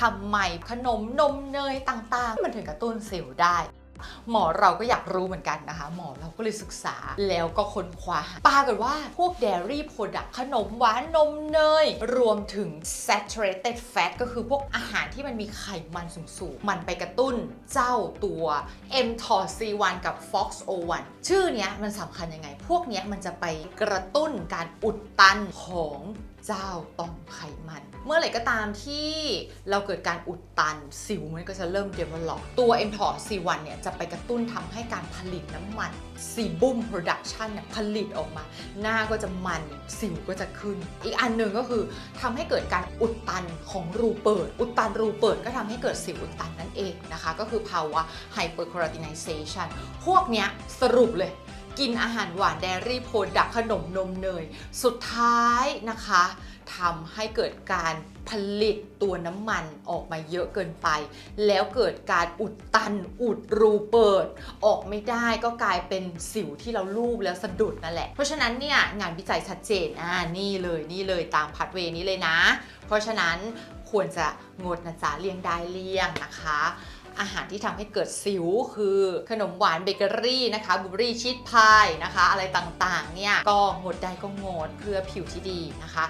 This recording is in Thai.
ทำไมขนมนมเนยต่างๆ มันถึงกระตุ้นสิวได้ หมอเราก็อยากรู้เหมือนกันนะคะ หมอเราก็เลยศึกษาแล้วก็ค้นคว้าหาปรากฏว่าพวก dairy product ขนมหวานนมเนย รวมถึง saturated fat ก็คือพวกอาหารที่มันมีไขมันสูงๆ มันไปกระตุ้นเจ้าตัว mTOR C1 กับ FOXO1 ชื่อเนี้ยมันสำคัญยังไง พวกเนี้ยมันจะไปกระตุ้นการอุดตันของเจ้าต่อมไขมัน เมื่อไหร่ก็ตามที่เราเกิดการอุดตันสิวมันก็จะเริ่ม develop ตัว mTOR C1 เนี่ยจะไปกระตุ้นทำให้การผลิตน้ำมัน sebum production เนี่ยผลิตออกมา หน้าก็จะมันสิวก็จะขึ้น อีกอันหนึ่งก็คือทำให้เกิดการอุดตันของรูเปิด อุดตันรูเปิดก็ทำให้เกิดสิวอุดตันนั่นเองนะคะ ก็คือภาวะไฮเปอร์คอร์ตินิเซชันพวกเนี้ยสรุปเลย กินอาหารหวานแดรี่โพดักขนมนมเนย สุดท้ายนะคะทำให้เกิดการผลิตตัวน้ำมันออกมาเยอะเกินไป แล้วเกิดการอุดตันอุดรูเปิด ออกไม่ได้ก็กลายเป็นสิวที่เราลูบแล้วสะดุดนั่นแหละ เพราะฉะนั้นเนี่ยงานวิจัยชัดเจนอ่านี่เลยนี่เลยตามพัดเวนี้เลยนะ เพราะฉะนั้นควรจะงดนะจ๊ะเลี่ยงได้เลี่ยงนะคะ อาหารที่ทำให้เกิดสิว คือขนมหวานเบเกอรี่นะคะบลูเบอรี่ชีสพายนะคะ อะไรต่างๆเนี่ยก็งดได้ก็งดเพื่อผิวที่ดีนะคะ